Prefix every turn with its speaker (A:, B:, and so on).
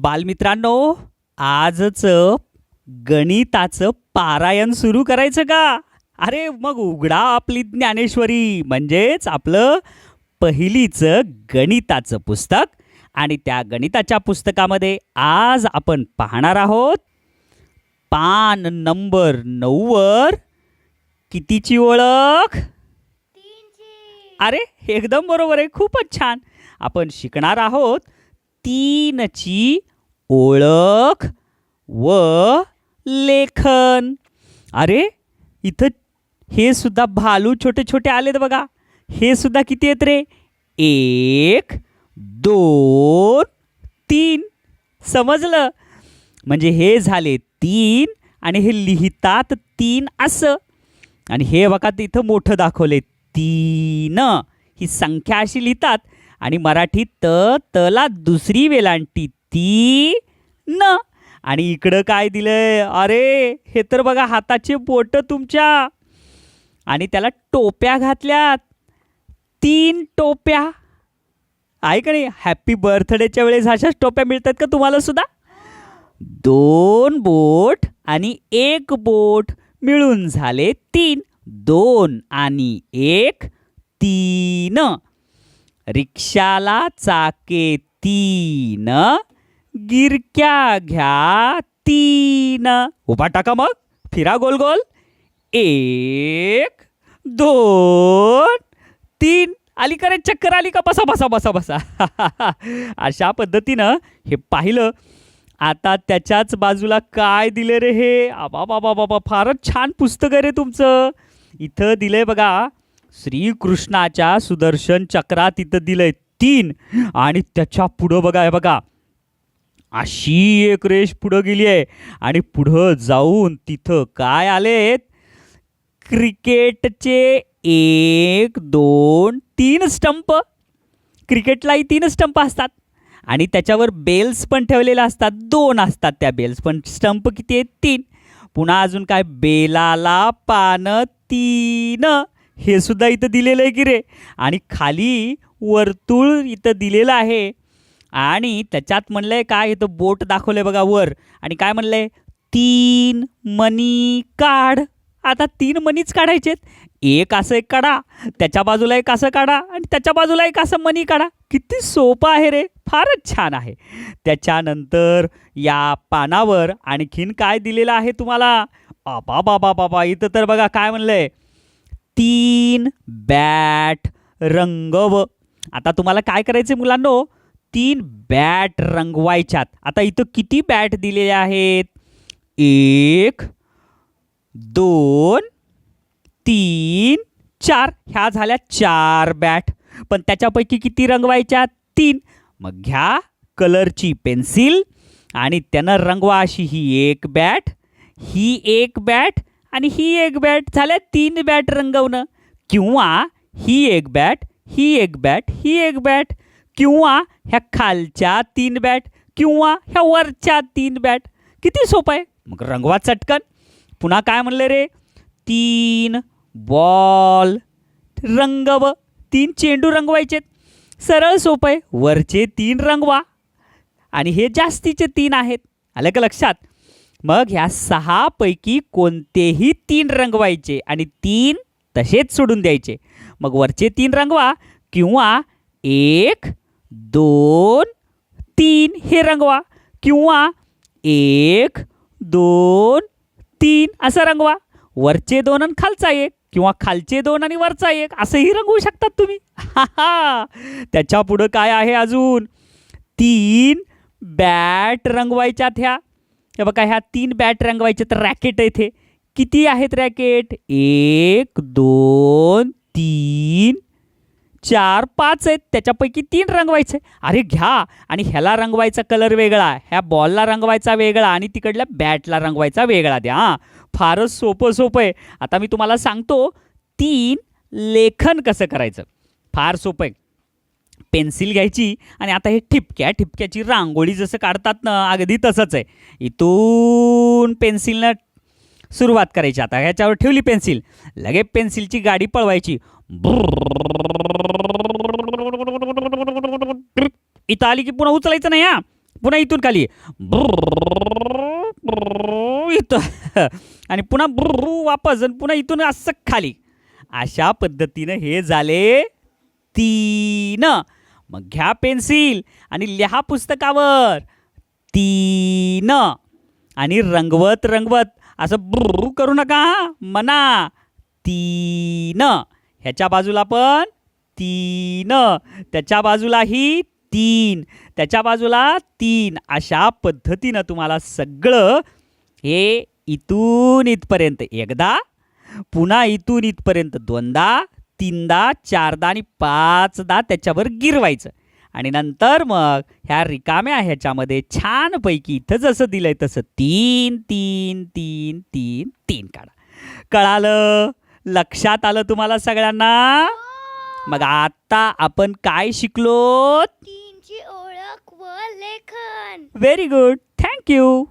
A: बालमित्रांनो आजच गणिताचं पारायण सुरू करायचं का? अरे मग उघडा आपली ज्ञानेश्वरी. म्हणजेच आपलं पहिलीचं गणिताचं पुस्तक आणि त्या गणिताच्या पुस्तकामध्ये आज आपण पाहणार आहोत पान नंबर नऊवर कितीची ओळख? अरे एकदम बरोबर आहे. खूपच छान. आपण शिकणार आहोत तीनची ओळख व लेखन. अरे इथं हे सुद्धा भालू छोटे छोटे आलेत बघा. हे सुद्धा किती आहेत रे? एक दोन तीन. समजलं? म्हणजे हे झाले तीन आणि हे लिहितात तीन असं. आणि हे बघा ते इथं मोठं दाखवले तीन. ही संख्या अशी लिहितात. आणि मराठीत त तला दुसरी वेलांटी ती न. आणि इकडं काय दिलंय? अरे हे तर बघा हाताचे बोट तुमच्या. आणि त्याला टोप्या घातल्यात. तीन टोप्या. आहे का नाही? हॅपी बर्थडेच्या वेळेस अशाच टोप्या मिळतात का तुम्हाला सुद्धा? दोन बोट आणि एक बोट मिळून झाले तीन. दोन आणि एक तीन. रिक्षाला चाके तीन गिरक्या घ्या तीन. उभा टाका मग. फिरा गोल गोल. एक दोन तीन. आली का रे? चक्कर आली का? बसा बसा बसा बसा. अशा पद्धतीनं हे पाहिलं. आता त्याच्याच बाजूला काय दिलं रे हे? आबा बाबा बाबा फारच छान पुस्तक आहे रे तुमचं. इथं दिलंय बघा श्रीकृष्णाच्या सुदर्शन चक्रात तिथं दिलंय तीन आणि त्याच्या पुढं बघा हे बघा. अशी एक रेष पुढं गेली आहे. आणि पुढं जाऊन तिथं काय आलेत? क्रिकेटचे एक दोन तीन स्टंप. क्रिकेटलाही तीन स्टंप असतात. आणि त्याच्यावर बेल्स पण ठेवलेल्या असतात. दोन असतात त्या बेल्स. पण स्टंप किती आहेत? तीन. पुन्हा अजून काय? बेलाला पानं तीन. हे सुद्धा इथं दिलेलं आहे की रे. आणि खाली वर्तुळ इथं दिलेलं आहे. आणि त्याच्यात म्हणलंय काय? इथं बोट दाखवलंय बघा वर. आणि काय म्हणलंय? तीन मनी काढ. आता तीन मनीच काढायचेत एक असं एक काढा. त्याच्या बाजूला एक असं काढा. आणि त्याच्या बाजूला एक असं मनी काढा. किती सोपं आहे रे. फारच छान आहे. त्याच्यानंतर या पानावर आणखीन काय दिलेलं आहे तुम्हाला? बाबा बाबा बाबा इथं तर बघा काय म्हणलंय? तीन बॅट रंगव. आता तुम्हाला काय करायचे मुलांनो? तीन बॅट रंगवायच्यात. आता इथं किती बॅट दिलेले आहेत? एक दोन तीन चार. ह्या झाल्या चार बॅट. पण त्याच्यापैकी किती रंगवायच्या तीन. मग घ्या कलरची पेन्सिल आणि त्यानं रंगवा अशी ही एक बॅट. ही एक बॅट आणि ही एक बॅट झाल्या तीन बॅट रंगवणं. किंवा ही एक बॅट ही एक बॅट ही एक बॅट. किंवा ह्या खालच्या तीन बॅट किंवा ह्या वरच्या तीन बॅट. किती सोपं आहे? मग रंगवा चटकन. पुन्हा काय म्हणलं रे? तीन बॉल. रंगव. तीन चेंडू रंगवायचे सरळ सोपं आहे. वरचे तीन रंगवा. आणि हे जास्तीचे तीन आहेत. आलं का लक्षात? मग ह्या सहापैकी कोणतेही तीन रंगवायचे आणि तीन तसेच सोडून द्यायचे. मग वरचे तीन रंगवा किंवा एक दोन तीन हे रंगवा किंवा एक दोन तीन असं रंगवा. वरचे दोन आणि खालचा एक किंवा खालचे दोन आणि वरचा एक असंही रंगवू शकतात तुम्ही. हा हा. त्याच्या पुढं काय आहे अजून? तीन बॅट रंगवायच्यात ह्या हे बघा ह्या तीन बॅट रंगवायचे तर रॅकेट आहे ते किती आहेत रॅकेट एक दोन तीन चार पाच आहेत. त्याच्यापैकी तीन रंगवायचे. अरे घ्या. आणि ह्याला रंगवायचा कलर वेगळा. ह्या बॉलला रंगवायचा वेगळा आणि तिकडल्या बॅटला रंगवायचा वेगळा द्या हां. फारच सोपं सोपं आहे. आता मी तुम्हाला सांगतो तीन लेखन कसं करायचं? फार सोपं आहे. पेन्सिल घ्यायची आणि आता हे ठिपक्या ठिपक्याची रांगोळी जसं काढतात ना अगदी तसंच आहे. इथून पेन्सिलनं सुरुवात करायची. आता ह्याच्यावर ठेवली पेन्सिल. लगे पेन्सिलची गाडी पळवायची. इथं आली की पुन्हा उचलायचं नाही हा. पुन्हा इथून खाली. इथं. आणि पुन्हा वापस आणि पुन्हा इथून असं खाली. अशा पद्धतीनं हे झाले तीन. मग घ्या पेन्सिल आणि लिहा पुस्तकावर. तीन. आणि रंगवत रंगवत. असं ब्रू करू नका मना. तीन. ह्याच्या बाजूला पण तीन. त्याच्या बाजूलाही तीन. त्याच्या बाजूला तीन. अशा पद्धतीनं तुम्हाला सगळं हे इथून इथपर्यंत एकदा पुन्हा इथून इथपर्यंत दोनदा तीनदा चारदा आणि पाचदा त्याच्यावर गिरवायचं. आणि नंतर मग ह्या रिकाम्या ह्याच्यामध्ये छानपैकी इथं जसं दिलंय तसं तीन तीन तीन तीन तीन काढा. कळालं? लक्षात आलं तुम्हाला सगळ्यांना? मग आता आपण काय शिकलो?
B: तीनची ओळख व लेखन.
A: Very good thank you